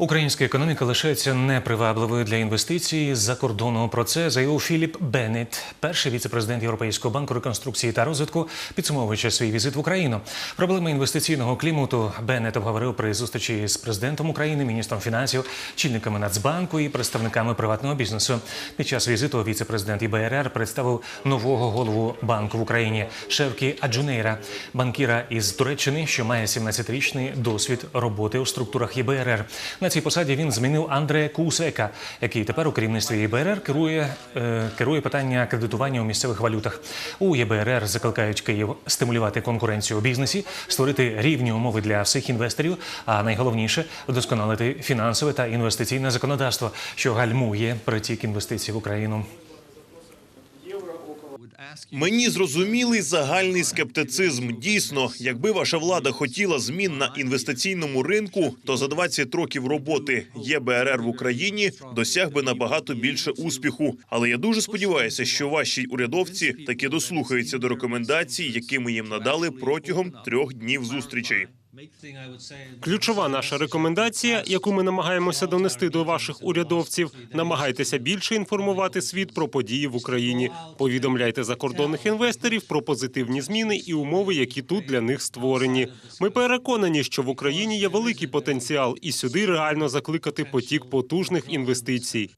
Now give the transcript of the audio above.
Українська економіка лишається непривабливою для інвестицій з-за кордону. Про це заявив Філіп Беннет, перший віце-президент Європейського банку реконструкції та розвитку, підсумовуючи свій візит в Україну. Проблеми інвестиційного клімату Беннет обговорив при зустрічі з президентом України, міністром фінансів, чільниками Нацбанку і представниками приватного бізнесу. Під час візиту віце-президент ІБРР представив нового голову банку в Україні Шевкі Аджунейра, банкіра із Туреччини, що має 17-річний досвід роботи у структурах ЄБРР. На цій посаді він змінив Андрея Кусека, який тепер у керівництві ЄБРР керує, е, керує питання кредитування у місцевих валютах. У ЄБРР закликають Київ стимулювати конкуренцію у бізнесі, створити рівні умови для всіх інвесторів, а найголовніше вдосконалити фінансове та інвестиційне законодавство, що гальмує притік інвестицій в Україну. Мені зрозумілий загальний скептицизм. Дійсно, якби ваша влада хотіла змін на інвестиційному ринку, то за 20 років роботи ЄБРР в Україні досяг би набагато більше успіху. Але я дуже сподіваюся, що ваші урядовці таки дослухаються до рекомендацій, які ми їм надали протягом трьох днів зустрічей. Ключова наша рекомендація, яку ми намагаємося донести до ваших урядовців, намагайтеся більше інформувати світ про події в Україні. Повідомляйте закордонних інвесторів про позитивні зміни і умови, які тут для них створені. Ми переконані, що в Україні є великий потенціал, і сюди реально закликати потік потужних інвестицій.